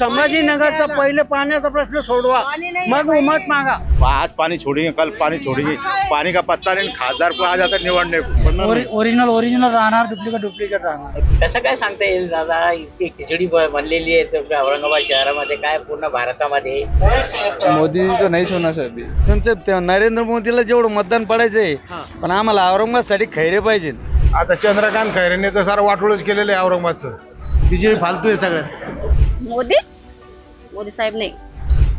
संभाजीनगरचा पहिले पाण्याचा प्रश्न सोडवा. मग उमट मागा. आज पानी छोड़ेंगे कल पानी छोड़ेंगे पानी का पत्ता नहीं खासदार को आ जाता है निवडने को ओरिजिनल ओरिजिनल राहणार डुप्लिकेट डुप्लिकेट राहणार. कसं काय सांगता येईल दादा? इतकी खिचडी बनलेली आहे औरंगाबाद शहरामध्ये काय पूर्ण भारतामध्ये? मोदी तो नाहीच होणार साहेब. नरेंद्र मोदीला जेवढं मतदान पडायचंय पण आम्हाला औरंगाबादसाठी खैरे पाहिजे आता चंद्रकांत खैरेने तर सारं वाटोळच केलेलं आहे औरंगाबादचं. बीजेपी फालतू आहे सगळ्यात. मोदी? मोदी साहेब नाही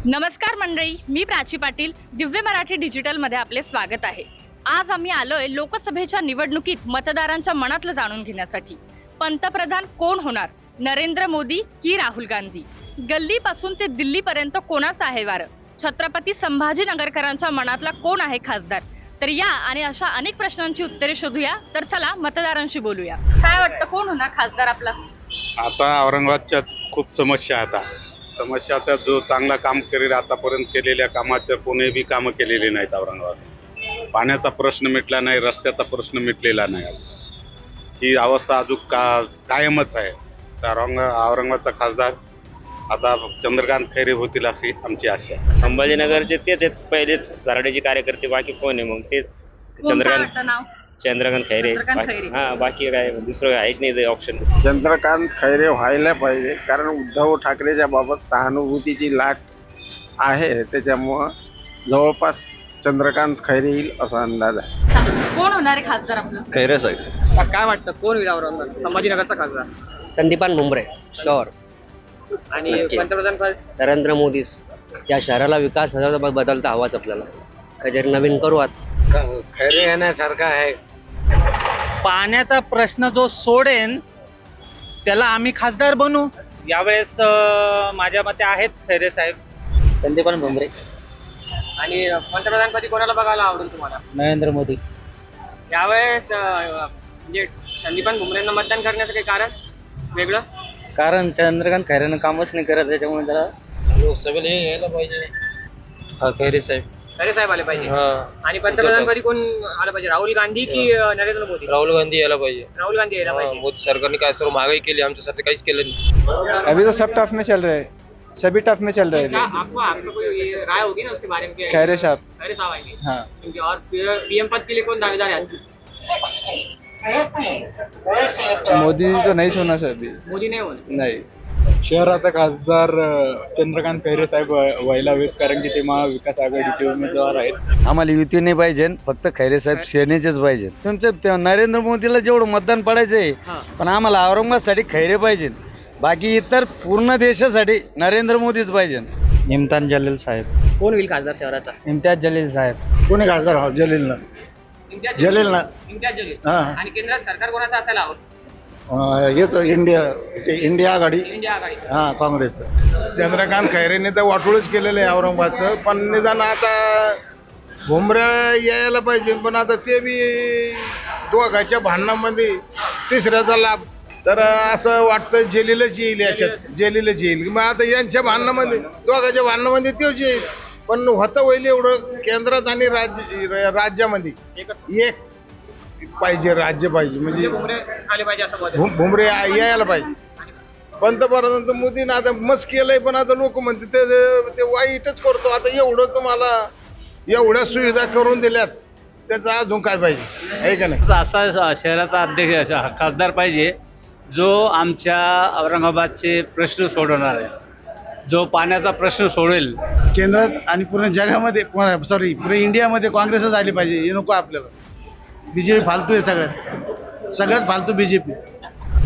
नमस्कार मंडळी मी प्राची पाटील दिव्य मराठी डिजिटलमध्ये आपले स्वागत आहे. आज आम्ही आलोय लोकसभेच्या निवडणुकीत मतदारांच्या मनातलं जाणून घेण्यासाठी. पंतप्रधान कोण होणार? नरेंद्र मोदी की राहुल गांधी? गल्लीपासून ते दिल्लीपर्यंत कोणाचं आहे वारं? छत्रपती संभाजीनगरकरांच्या मनातला कोण आहे खासदार? तर या आणि अशा अनेक प्रश्नांची उत्तरे शोधूया. तर चला मतदारांशी बोलूया. काय वाटतं कोण होणार खासदार आपला? आता औरंगाबादच्या खूप समस्या आता समस्या आता जो चांगला काम करेल आतापर्यंत केलेल्या कामाच्या कोणी बी कामं केलेली नाहीत औरंगाबाद. पाण्याचा प्रश्न मिटला नाही रस्त्याचा प्रश्न मिटलेला नाही. ही अवस्था अजून का कायमच आहे. तर औरंग औरंगाबादचा खासदार आता चंद्रकांत खैरे होतील अशी आमची आशा आहे. संभाजीनगरचे तेच आहेत पहिलेच दराड्याचे कार्यकर्ते बाकी कोण आहे मग? तेच चंद्रकांत नाव? चंद्रकांत खैरे. चंद्रकांत बाकी- खैरे. हा बाकी काय दुसरं आहेच नाही ऑप्शन चंद्रकांत खैरे व्हायला पाहिजे कारण उद्धव ठाकरेच्या बाबत सहानुभूतीची लाट आहे त्याच्यामुळं जवळपास चंद्रकांत खैरे येईल असा अंदाज आहे. कोण होणार आहे खासदार आपलं? खैरे साहेब. काय वाटतं कोण होईल औरंगाबाद संभाजीनगरचा खासदार. संदीपान भुमरे शॉर आणि नक्की. पंतप्रधान पद नरेंद्र मोदी या शहराला विकास बदलता हवाच आपल्याला. काहीतरी नवीन करू आता खैरे येण्यासारखा आहे. पाण्याचा प्रश्न जो सोडेन त्याला आम्ही खासदार बनू. यावेळेस अं, माझ्या मते आहेत खैरे साहेब. संदीपान भुमरे. आणि पंतप्रधानपदी कोणाला बघायला आवडेल तुम्हाला? नरेंद्र मोदी. यावेळेस अं, म्हणजे संदीपान भुमरेंना मतदान करण्याचं काही कारण? वेगळं? कारण चंद्रकांत खैरेनं कामच नाही करत त्याच्यामुळे त्याला लोकसभेला यायला पाहिजे. हा खैरे साहेब. खरे साहेब आले पाहिजे. हा. आणि पंतप्रधानपदी कोण आलं पाहिजे? राहुल गांधी की अं, नरेंद्र मोदी? राहुल गांधी यायला पाहिजे. राहुल गांधी यायला पाहिजे. मोदी सरकारने काय सर्व महागाई केली आमच्यासाठी काहीच केलं नाही. अभी तो सब टफ में चल रहे हैं। सभी टफ में चल रहे क्या हैं आपको आपको कोई ये राय होगी ना उसके बारे में क्या- खैरे साहब। खैरे साहब आएँगे? हाँ। क्योंकि और पीएम पद के लिए कौन दावेदार है आज? मोदी तो नाहीच होणार साहेब मोदी नहीं होने। नाही। शहराचा खासदार चंद्रकांत खैरे साहेब व्ह- व्हायला हवेत कारण की ते महाविकास आघाडीचे उमेदवार आहेत. आम्हाला युती नाही पाहिजे फक्त खैरे साहेब सेनेचेच पाहिजे. तुमचं नरेंद्र मोदीला जेवढं मतदान पडायचंय पण आम्हाला औरंगाबादसाठी खैरे पाहिजे. बाकी इतर पूर्ण देशासाठी नरेंद्र मोदीच पाहिजे. इम्तान जलील साहेब. कोण होईल खासदार शहराचा? इम्तियाज जलील साहेब. कोणी खासदार? इम्तियाज जलील. ना जलील. हा. आणि केंद्रात सरकार कोणाचं असायला हवं? हेच इंडिया ते इंडिया आघाडी. इंडिया आघाडी. हा काँग्रेसचं. चंद्रकांत खैरेने तर वाटोळच केलेलं आहे औरंगाबादचं पण निदान आता भुमऱ्या यायला पाहिजे पण आता ते बी दोघाच्या भांडणामध्ये तिसऱ्याचा लाभ. तर असं वाटतं जेलीलच येईल याच्यात जेलीलच येईल. मग आता यांच्या भांडणामध्ये दोघाच्या भांडणामध्ये तेच येईल. पण होतं होईल एवढं केंद्रात आणि राज्य राज्यामध्ये. एक पाहिजे राज्य पाहिजे. म्हणजे भुमरे आले पाहिजे असं मत आहे. भुम- भुमरे या- यायला पाहिजे. पंतप्रधान तर मोदीनं आता मस्त केलंय पण आता लोक म्हणते ते ते वाईटच करतो. आता एवढं तुम्हाला एवढ्या सुविधा करून दिल्यात त्याचं अजून काय पाहिजे? आहे का नाही? असा शहराचा अध्यक्ष खासदार पाहिजे जो आमच्या औरंगाबादचे प्रश्न सोडवणार आहे. जो पाण्याचा प्रश्न सोडेल. केंद्रात आणि पूर्ण जगामध्ये सॉरी पूर्ण इंडियामध्ये काँग्रेसच आली पाहिजे हे नको आपल्याला. बीजेपी फालतू आहे सगळ्यात. सगळ्यात फालतू बीजेपी.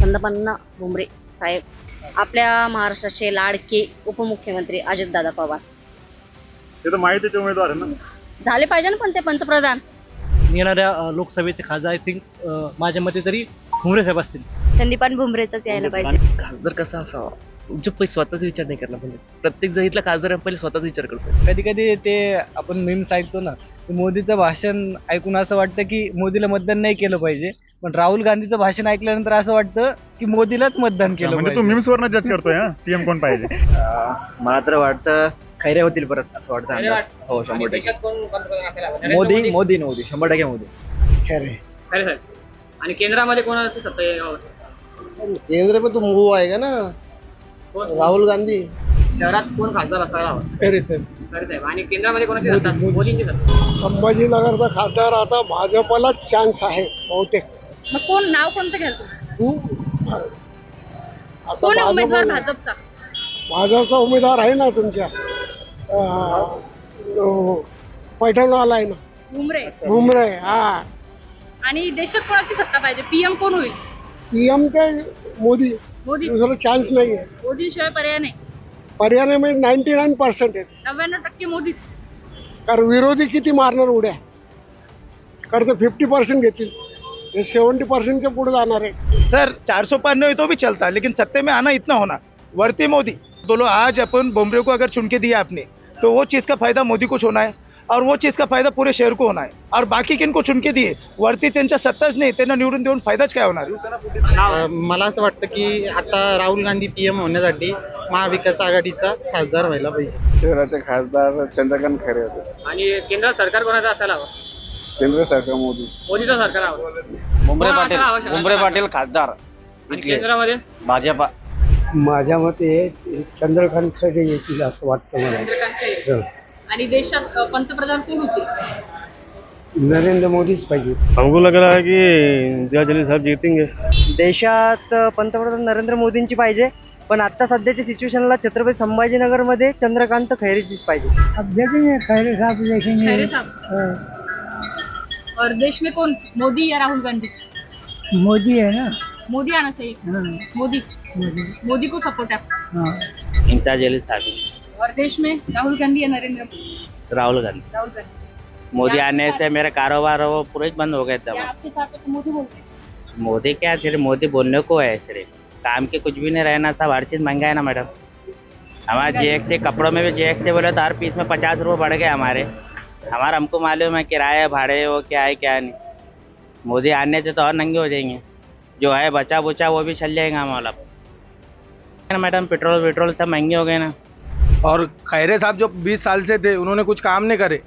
संदपन्ना भुमरे साहेब. आपल्या महाराष्ट्राचे लाडके उपमुख्यमंत्री अजितदादा पवार. ते तर माहितीचे उमेदवार आहे ना. झाले पाहिजे ना पण ते पंतप्रधान. येणाऱ्या लोकसभेचे खासदार आय थिंक माझ्या मते तरी भुमरे साहेब असतील. संदीपान भुमरेच यायला पाहिजे. खासदार कसा असावा? जो पहिले स्वतःच विचार नाही करणार म्हणजे. प्रत्येक जण इथला खासदार पहिले स्वतःच विचार करतो कधी कधी ते आपण मीम्स ऐकतो ना ते मोदीचं भाषण ऐकून असं वाटतं की मोदीला मतदान नाही केलं पाहिजे. पण राहुल गांधीचं भाषण ऐकल्यानंतर असं वाटतं की मोदीलाच मतदान केलं म्हणजे तू मिम्स वरनं जज करतोय हा? पीएम कोण पाहिजे? मला तर वाटतं खैरे होतील परत असं वाटतं हो शंभर टक्के. मोदी मोदी. मोदी शंभर टक्के मोदी. खरे. आणि केंद्रामध्ये कोणाची सत्ता? केंद्र में तो मूव आएगा ना? कोण राहुल गांधी. शहरात कोण खासदार असायला हवा? खैरे आणि केंद्रामध्ये कोणाची मोदींची संभाजीनगरचा खासदार आता भाजपलाच चान्स आहे बहुतेक. मग कोण नाव कोणतं घ्याल तुम्ही? हम्म. आता कोण आहे उमेदवार भाजप भाजपचा? भाजपचा उमेदवार आहे ना तुमच्या? अं, तो पैठणवाला आहे ना. भुमरे भुमरे हा. आणि देशात कोणाची सत्ता पाहिजे? पीएम कोण होईल? पीएम ते मोदी. मोदी दुसरं चान्स नाही आहे मोदींशिवाय पर्याय नाही। पर्यायामध्ये नाईन्टी नाईन पर्सेंट आहे नव्याण्णव टक्के मोदीच। कारण विरोधी किती मारणार उड्या? कारण ते फिफ्टी पर्सेंट घेतील. हे सेवन्टी पर्सेंटच्या पुढे जाणार आहे सर चार सौ पानवे तो भी चलता लेकिन सत्ते में आना इतना होना। वर्ती मोदी। लोग आज अपन बुमरे को अगर चुन के दिया आपने तो वो चीज़ का फायदा मोदी को होना है। और वो चीज़ का फायदा पूरे शहर को होना है। और बाकी किन को चुन के दिए? वरती त्यांच्या सत्ताच नाही त्यांना निवडून देऊन फायदाच काय होणार? मला असं वाटतं की आता राहुल गांधी पीएम होण्यासाठी महाविकास आघाडीचा खासदार व्हायला पाहिजे. शहराचे खासदार चंद्रकांत खैरे होते. आणि केंद्रात सरकार कोणाचं असायला हवं? केंद्र सरकार मोदी. मोदीचं सरकार हवं. कोण पाटील? भुमरे पाटील खासदार. आणि केंद्रामध्ये? भाजपा. माझ्या मते चंद्रकांत खैरे येतील असं वाटतं मला. आणि देशात अ, पंतप्रधान कोण होतील नरेंद्र मोदीच पाहिजे. हमको लग रहा है कि इंदिरा जलील साहब जीतेंगे। देशात पंतप्रधान नरेंद्र मोदींची पाहिजे पण आता सध्याच्या सिच्युएशनला छत्रपती संभाजीनगरमध्ये चंद्रकांत खैरेचीच पाहिजे. खैरे साहेब खैरे साहब? और देश में कौन? मोदी या राहुल गांधी? मोदी है ना? मोदी आना चाहिए। मोदी। मोदी। को सपोर्ट है। इंचा जलील साहब। और देश में राहुल गांधी या नरेंद्र मोदी? राहुल गांधी। राहुल गांधी। मोदी आने से मेरा कारोबार वो पूरे बंद हो गए थे आपके साथ तो मोदी बोलते मोदी क्या सिर्फ़ मोदी बोलने को है सिर्फ़। काम के कुछ भी नहीं रहना था हर चीज़ महँगा है ना मैडम? हमारे जे से कपड़ों में भी जेएक्स से बोले तो हर पीस में पचास रुपये बढ़ गए हमारे। हमारा हमको मालूम है किराया भाड़े वो क्या है क्या नहीं। मोदी आने से तो और नंगे हो जाएँगे। जो है बचा बुचा वो भी चल जाएगा हमारा। मैडम पेट्रोल वेट्रोल सब महँगे हो गए ना। और खैरे साहब जो 20 साल से थे, उन्होंने कुछ काम नहीं करे।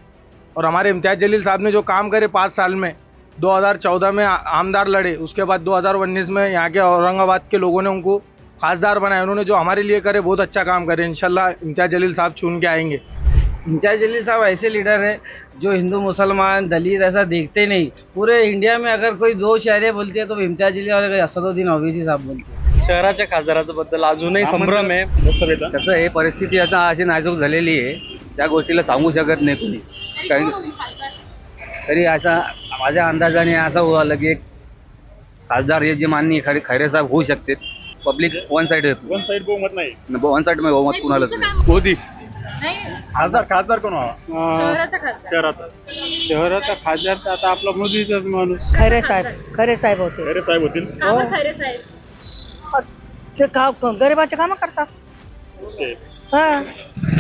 और हमारे इम्तियाज़ जलील साहब ने जो काम करे पाँच साल में 2014 में आमदार लड़े, उसके बाद 2019 में यहाँ के औरंगाबाद के लोगों ने उनको खासदार बनाया। उन्होंने जो हमारे लिए करे, बहुत अच्छा काम करे। इंशाल्लाह इम्तियाज़ जलील साहब चुन के आएँगे। इम्तियाज़ जलील साहब ऐसे लीडर हैं जो हिंदू, मुसलमान, दलित ऐसा देखते नहीं। पूरे इंडिया में अगर कोई दो शहरे बोलते हैं तो इम्तियाज़ जलील और असदुद्दीन ओवैसी साहब बोलते हैं। शहराच्या खासदाराच्या बद्दल अजूनही संभ्रम आहे. कसं आहे परिस्थिती आता अशी नाजूक झालेली आहे. त्या गोष्टीला सांगू शकत नाही कुणीच. कारण कोण खासदार तरी असा माझ्या अंदाजाने असं होऊ आलं की एक खासदार हे जे माननीय खरे खैरे साहेब होऊ शकते. Public one side one side बहुमत नाही. वन साइडमध्ये बहुमत नाही, कुणालाच नाही. मोदी. नाही. खासदार खासदार कोण व्हावा? शहराचा खासदार. शहरात शहराचा खासदार आता आपला मोदीचाच माणूस. खैरे साहेब खैरे साहेब होते. खैरे साहेब होतील. ते का गरिबाचे कामं करतात. ओके. हा.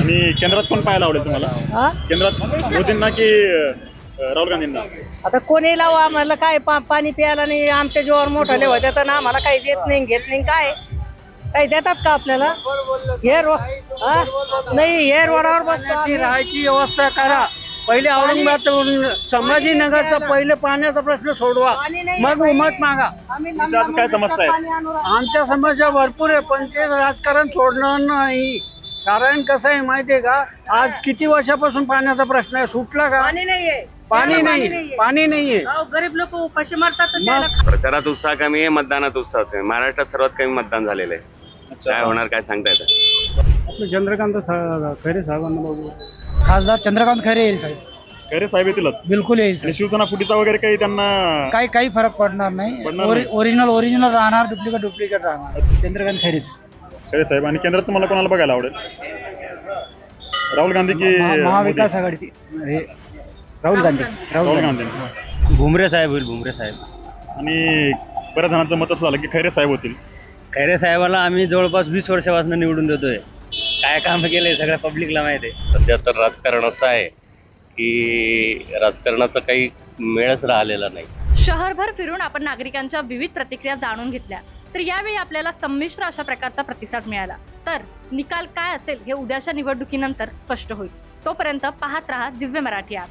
आणि केंद्रात कोण पाहायला आवडेल तुम्हाला? हा? केंद्रात मोदींना की अं, राहुल गांधींना? आता कोणी लावू आम्हाला काय पा- पाणी प्यायला नाही आमच्या जीवावर मोठाले होते तर ना आम्हाला काही देत नाही घेत नाही काय? काही देतात का आपल्याला? हे रो हा? नाही हे रोडावर बसतो आम्ही. राहायची व्यवस्था करा. पहिले औरंगाबाद संभाजीनगरचा पहिले पाण्याचा प्रश्न सोडवा. मग आहे उमत मागा. आम्ही तुमच्या अजून काय समस्या आहेत? राहिलो. आमच्या समस्या भरपूर आहे पण ते राजकारण सोडणार नाही. कारण कसं आहे माहितीये का? आज किती वर्षापासून पाण्याचा प्रश्न आहे? सुटला का? पाणी नाहीये. पाणी नाही. पाणी नाहीये. अहो, गरीब लोक उपाशी मरतात तर त्याला प्रचारात उत्साह कमी आहे मतदानात उत्साह कमी महाराष्ट्रात सर्वात कमी मतदान झालेलं आहे. काय होणार काय सांगता येतं? चंद्रकांत खैरे साहेबांना बघू. खासदार चंद्रकांत खैरे येईल साहेब. खैरे साहेब येतीलच. बिलकुल येईल आणि शिवसेना फुटीचा वगैरे काही त्यांना काही काही फरक पडणार नाही. पडणार नाही. ओरिजिनल ओरिजिनल राहणार डुप्लिकेट डुप्लिकेट राहणार. चंद्रकांत खैरेच खैरे साहेब आणि केंद्रात तुम्हाला कोणाला बघायला आवडेल? राहुल गांधी की महा- महाविकास मोदी? आघाडी हे, राहुल गांधी. राहुल गांधी. भुमरे साहेब होईल भुमरे साहेब. आणि बऱ्याच जणांचं मत असं झालं की खैरे साहेब होतील. खैरे साहेबाला आम्ही जवळपास वीस वर्षापासून निवडून देतोय. काय काम केले सगळ्या पब्लिकला माहिती आहे सध्या तर राजकारण असं आहे की राजकारणाचा काही मेळच राहिलेला नाही. शहरभर फिरून आपण नागरिकांच्या विविध प्रतिक्रिया जाणून घेतल्या तर यावेळी आपल्याला संमिश्र अशा प्रकारचा प्रतिसाद मिळाला. तर निकाल काय असेल हे उद्याच्या निवडणुकीनंतर स्पष्ट होईल. तोपर्यंत पाहत रहा दिव्य मराठी ॲप